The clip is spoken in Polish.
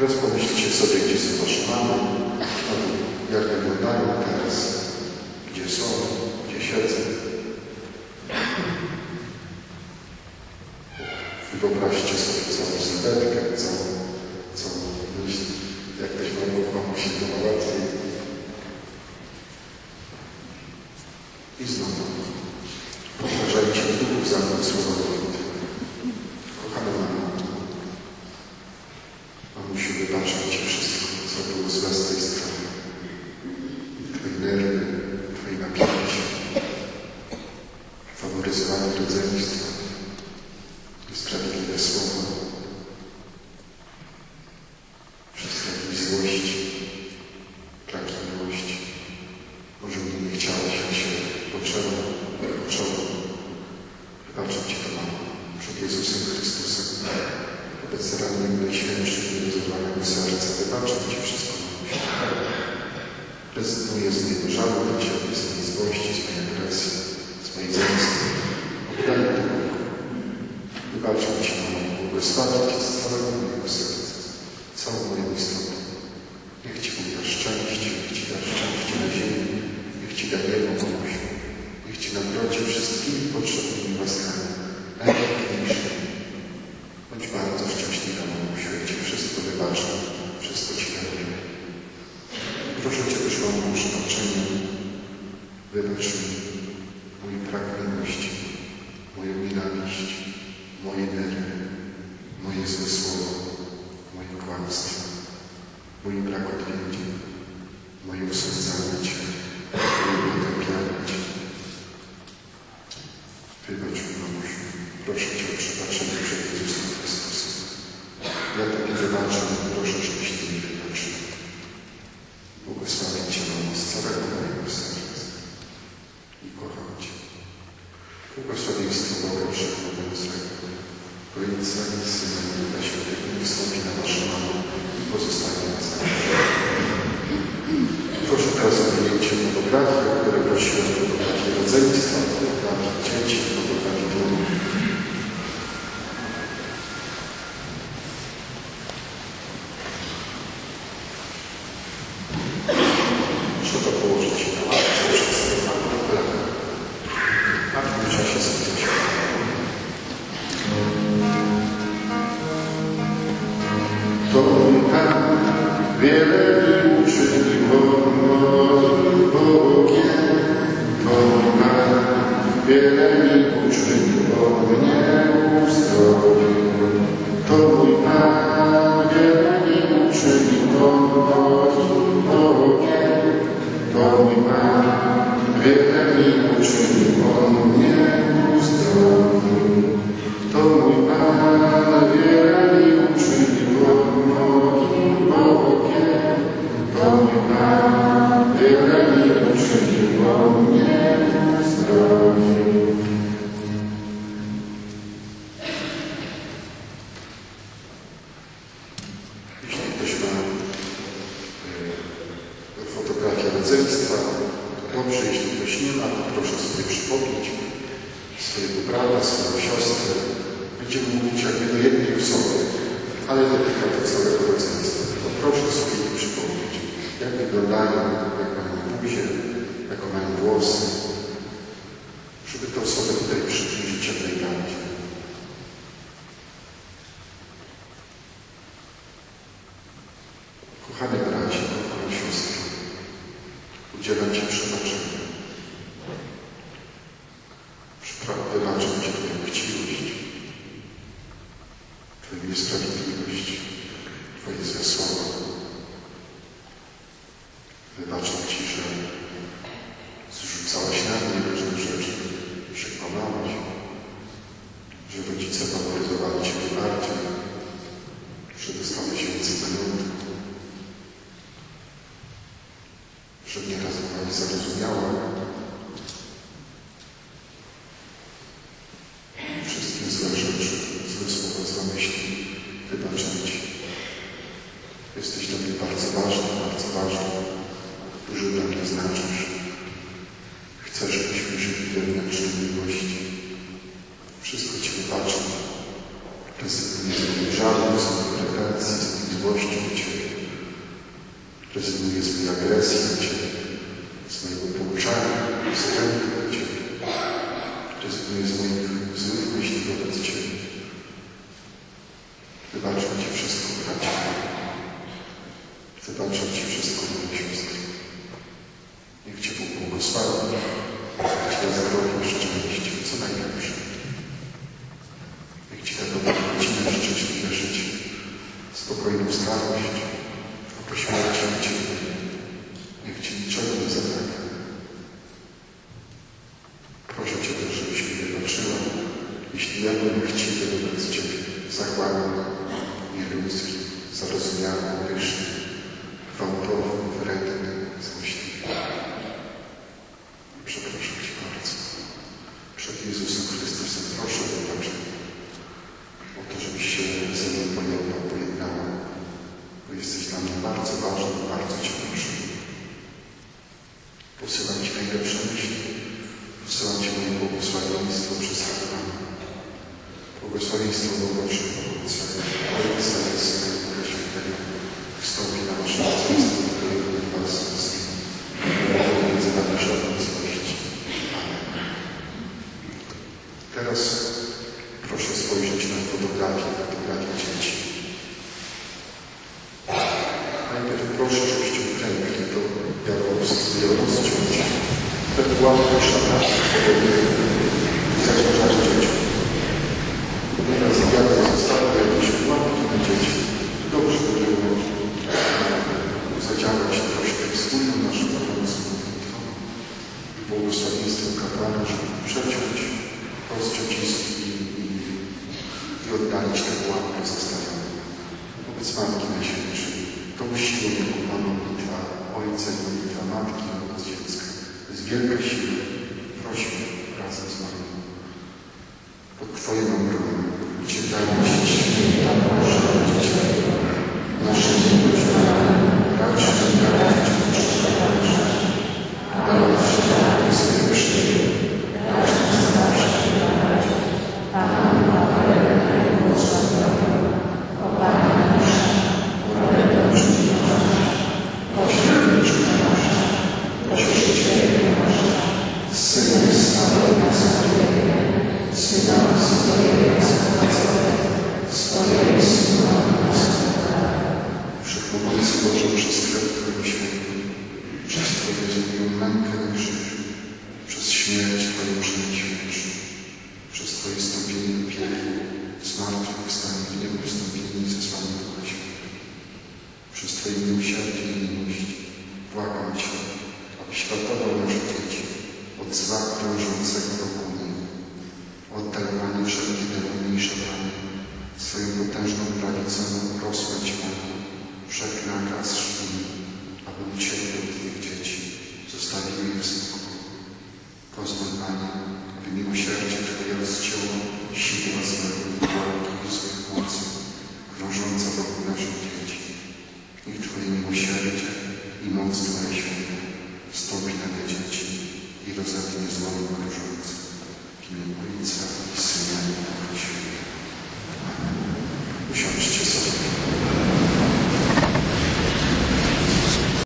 Teraz pomyślcie sobie, gdzie są wasze mamy, jak wyglądają teraz, gdzie są, gdzie siedzą. Wyobraźcie sobie całą sylwetkę, całą, całą myśl. Jak ktoś ma mamusi, to ma łatwiej. I znowu powtarzajcie w duchu za mną słowa modlitwy. Kochana mamo, mamusiu, wybaczam Ci wszystko, co było złe z tej strony. Twoje nerwy, Twoje napięcie, faworyzowanie rodzeństwa, niesprawiedliwe słowa, wszystkie jakieś złości, braki miłości. Może mnie nie chciałeś, jak się potrzeba, potrzeba. Wybaczam Ci to, mamo, przed Jezusem Chrystusem, wobec rannego Najświętszych i serca. Wybaczam Ci wszystko, mamusiu. Rezygnuję z mojego żalu do Ciebie, z mojej złości, z mojej agresji, z mojej zemsty. Oddaję to Bogu. Wybaczam Ci, mamo, błogosławię Cię z całego mojego serca, całą moją istotę. Niech Ci Bóg da szczęście, niech Ci da szczęście na ziemi, niech Ci da niebo, mamusiu. Niech Ci nagrodzi wszystkimi potrzebnymi łaskami, najpiękniejszymi. Bądź bardzo szczęśliwa, mamusiu, ja Ci wszystko wybaczam, wszystko Ci daruję. Proszę Cię też, o przebaczenie. Wybacz mi mój brak miłości, moją nienawiść, moje nerwy, moje złe słowa, moje kłamstwo, mój brak odwiedzin, moje osądzanie Cię, moje potępianie Cię. Wybacz mi, mamusiu. Proszę Cię o przebaczenie przed Jezusem Chrystusem. Ja Tobie wybaczam, proszę, żebyś Ty mi wybaczył. Błogosławię Cię, mamo, z całego mojego serca i kocham Cię. Błogosławieństwo Boga Wszechmogącego, Ojca i Syna i Ducha Świętego, niech stąpi na Waszą mamę i pozostanie na zawsze. Proszę teraz o wyjęcie fotografii, które prosiłem Spirit. Ma e, fotografię rodzeństwa, dobrze. Jeśli ktoś nie ma, to proszę sobie przypomnieć swojego brata, swoją siostrę. Będziemy mówić jakby do jednej osoby, ale dotyka to całego rodzeństwa. To proszę sobie przypomnieć, jak wyglądają, jak mają buzię, jaką mają włosy, żeby te osoby tutaj przybliżyć jak najbardziej. Kochany bracie, kochana siostro, udzielam Ci przebaczenia. Wybaczam Ci Twoją chciwość, Twoją niesprawiedliwość, Twoje złe słowa. Wybaczam Ci, że zrzucałaś na mnie różne rzeczy, kłamałaś, że rodzice faworyzowali Ciebie bardziej, że dostałeś więcej majątku, że nieraz była niezrozumiała. Wszystkie złe rzeczy, złe słowa, złe myśli wybaczam Ci. Jesteś dla mnie bardzo ważny, bardzo ważny. Dużo dla mnie znaczysz. Chcę, żebyśmy żyli w wewnętrznej miłości. Wszystko Ci wybaczam. Rezygnuję z moich żalów, z moich pretensji, z moich miłości do Ciebie. Rezygnuję z mojej agresji do Ciebie, z mojego pouczania, lęku do Ciebie. Rezygnuję z moich złych myśli wobec Ciebie. Wybaczam Ci wszystko, bracie. Wybaczam Ci wszystko, moje siostry. Niech Cię Bóg błogosławi. Niech Ci da zdrowie, szczęście, co najlepsze. Niech Ci da dobrą rodzinę, szczęśliwe życie, spokojną starość, a po śmierci Cię Niech Ci niczego nie zabraknie. Proszę Cię też, żebyś mi wybaczyła, jeśli ja byłem chciwy wobec Ciebie, zachłanny, nieludzki, zarozumiały, pyszny, gwałtowny, wredny, złośliwy. Przepraszam Cię bardzo. Przed Jezusem Chrystusem proszę o wybaczenie. O to, żebyś się ze mną pojednał, pojednała. Bo jesteś dla mnie bardzo ważny, bardzo Cię proszę. Posyłam Ci najlepsze myśli. Posyłam Ci moje błogosławieństwo przez Pana. Błogosławieństwo Boże, Ojca, Ojca i Syna i Ducha Świętego wstąpi na Wasze małżeństwo do Jego Was między nami żadnej złości. Amen. Teraz proszę spojrzeć na fotografię, fotografię dzieci. Najpierw proszę, żebyście uklękli to białoruskie rozciąć. Ewentualnie szatać i zaciążać dzieciom. Nieraz wiatr zostały jakieś pułapki na dzieci. Dobrze by było zadziałać troszkę wspólną naszą pomocą i błogosławieństwem kapłana, żeby przeciąć, rozciąć i, i, i oddalić tę pułapkę zostawioną. Wobec Matki Najświętszej, tą siłą, jaką ma modlitwa Ojca i modlitwa Matki wobec dziecka. To jest wielka siła. Prosimy razem z Maryją. Pod Twoją obronę uciekajmy się święta Boże, Rodzicie. Nasze miłość racz nam dawać potrzebne Dawać wszelkie bezpieczne. Racz nas zawsze Synem stałego Syna swojego swojego Syna Wszechmogący Boże, przez krew Twojego świętego, przez Twoją zanią mękę na krzyżu, przez śmierć Twoją przenajświętszą, przez Twoje stąpienie do piekła, zmartwychwstanie w niebo wstąpienie i zesłanie Ducha Świętego, przez Twoje miłosierdzie i moc Twoja święta wstąpi na te dzieci i rozewnie złą krążące. W imię Ojca i Syna i Ducha Świętego. Usiądźcie sobie.